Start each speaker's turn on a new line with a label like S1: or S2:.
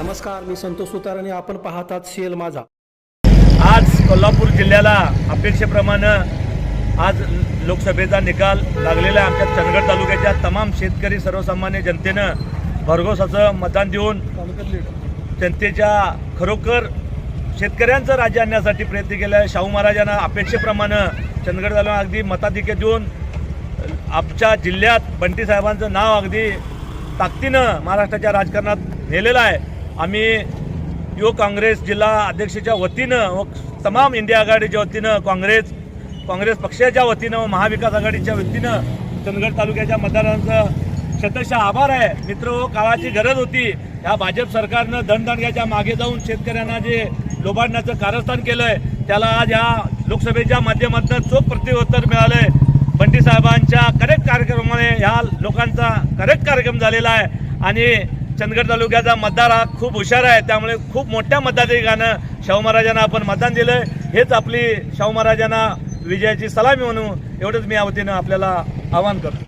S1: नमस्कार मी संतोष सुतार आणि आपण पाहतात सीएल माझा.
S2: आज कोल्हापूर जिल्ह्याला अपेक्षेप्रमाणे आज लोकसभेचा निकाल लागलेला आहे. आमच्या चंदगड तालुक्याच्या तमाम शेतकरी सर्वसामान्य जनतेनं भरघोसाचं मतदान देऊन जनतेच्या खरोखर शेतकऱ्यांचं राज्य आणण्यासाठी प्रयत्न केला आहे. शाहू महाराजांना अपेक्षेप्रमाणे चंदगड तालुका अगदी मताधिक्य देऊन आमच्या जिल्ह्यात बंटी साहेबांचं नाव अगदी ताकदीनं महाराष्ट्राच्या राजकारणात नेलेलं आहे. आम्ही युवक काँग्रेस जिल्हा अध्यक्षाच्या वतीनं व तमाम इंडिया आघाडीच्या वतीनं काँग्रेस काँग्रेस पक्षाच्या वतीनं व महाविकास आघाडीच्या वतीनं चंदगड तालुक्याच्या मतदारांचं शतशः आभार आहे. मित्र हो, काळाची गरज होती. ह्या भाजप सरकारनं दणदणग्याच्या मागे जाऊन शेतकऱ्यांना जे लोबाडण्याचं कारस्थान केलंय त्याला आज या लोकसभेच्या माध्यमातून चोख प्रत्युत्तर मिळालंय. बंटी साहेबांच्या करेक्ट कार्यक्रमामुळे ह्या लोकांचा करेक्ट कार्यक्रम झालेला आहे. आणि चंदगड तालुक्याचा मतदार हा खूप हुशार आहे. त्यामुळे खूप मोठ्या मताधिकानं शाहू महाराजांना आपण मतदान दिलं हेच आपली शाहू महाराजांना विजयाची सलामी म्हणू एवढंच मी या वतीनं आपल्याला आवाहन करतो.